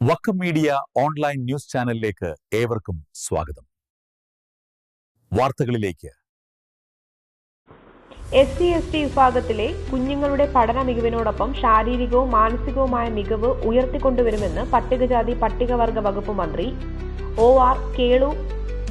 Vakkom media online news ചാനലിലേക്ക് ഏവർക്കും സ്വാഗതം. വാർത്തകളിലേക്ക്. എസ് സി എസ് ടി വിഭാഗത്തിലെ കുഞ്ഞുങ്ങളുടെ പഠന മികവിനോടൊപ്പം ശാരീരികവും മാനസികവുമായ മികവ് ഉയർത്തിക്കൊണ്ടുവരുമെന്ന് പട്ടികജാതി പട്ടികവർഗ വകുപ്പ് മന്ത്രി ഒ ആർ കേളു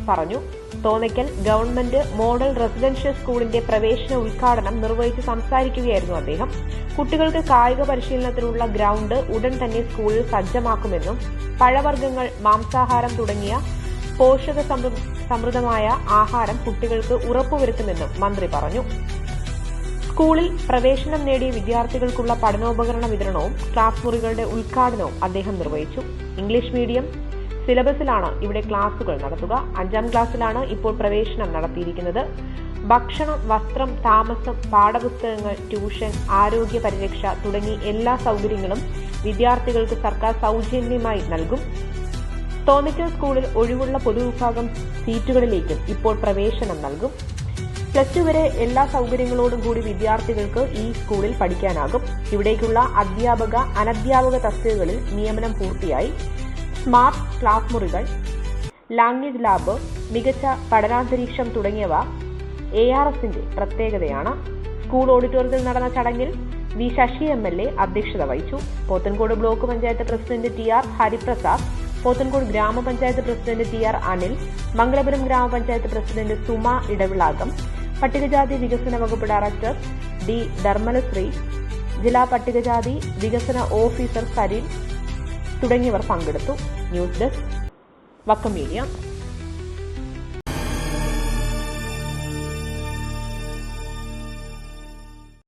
പറഞ്ഞു. തോന്നയ്ക്കൽ ഗവൺമെന്റ് മോഡൽ റെസിഡൻഷ്യൽ സ്കൂളിന്റെ പ്രവേശന ഉദ്ഘാടനം നിർവഹിച്ച് സംസാരിക്കുകയായിരുന്നു അദ്ദേഹം. കുട്ടികൾക്ക് കായിക പരിശീലനത്തിനുള്ള ഗ്രൌണ്ട് ഉടൻ തന്നെ സ്കൂളിൽ സജ്ജമാക്കുമെന്നും പഴവർഗങ്ങൾ മാംസാഹാരം തുടങ്ങിയ പോഷക സമൃ- സമൃദ്ധമായ ആഹാരം കുട്ടികൾക്ക് ഉറപ്പുവരുത്തുമെന്നും മന്ത്രി പറഞ്ഞു. സ്കൂളിൽ പ്രവേശനം നേടിയ വിദ്യാർത്ഥികൾക്കുള്ള പഠനോപകരണ വിതരണവും ക്ലാസ് മുറികളുടെ ഉദ്ഘാടനവും അദ്ദേഹം നിർവഹിച്ചു. ഇംഗ്ലീഷ് മീഡിയം സിലബസിലാണ് ഇവിടെ ക്ലാസുകൾ നടത്തുക. അഞ്ചാം ക്ലാസ്സിലാണ് ഇപ്പോൾ പ്രവേശനം നടത്തിയിരിക്കുന്നത്. ഭക്ഷണം വസ്ത്രം താമസം പാഠപുസ്തകങ്ങൾ ട്യൂഷൻ ആരോഗ്യ പരിരക്ഷ തുടങ്ങി എല്ലാ സൗകര്യങ്ങളും വിദ്യാർത്ഥികൾക്ക് സർക്കാർ സൗജന്യമായി നൽകും. തോന്നിക്കൽ സ്കൂളിൽ ഒഴിവുള്ള പൊതുവിഭാഗം സീറ്റുകളിലേക്കും ഇപ്പോൾ പ്രവേശനം നൽകും. പ്ലസ് ടു വരെ എല്ലാ സൗകര്യങ്ങളോടും കൂടി വിദ്യാർത്ഥികൾക്ക് ഈ സ്കൂളിൽ പഠിക്കാനാകും. ഇവിടേക്കുള്ള അധ്യാപക അനധ്യാപക തസ്തികകളിൽ നിയമനം പൂർത്തിയായി. സ്മാർട്ട് ക്ലാസ് മുറികൾ ലാംഗ്വേജ് ലാബ് മികച്ച പഠനാന്തരീക്ഷം തുടങ്ങിയവ എ ആർ എസിന്റെ പ്രത്യേകതയാണ്. സ്കൂൾ ഓഡിറ്റോറിയത്തിൽ നടന്ന ചടങ്ങിൽ V Sasi M L A അധ്യക്ഷത വഹിച്ചു. Pothencode block panchayat president T R Hariprasad Pothencode ഗ്രാമപഞ്ചായത്ത് president T R Anil Mangalapuram ഗ്രാമപഞ്ചായത്ത് പ്രസിഡന്റ് സുമ ഇടവിളാകം പട്ടികജാതി വികസന വകുപ്പ് ഡയറക്ടർ ഡി ധർമ്മലശ്രീ ജില്ലാ പട്ടികജാതി വികസന ഓഫീസർ സരിൻ തുടങ്ങിയവർ പങ്കെടുത്തു. News desk. വക്കം മീഡിയ.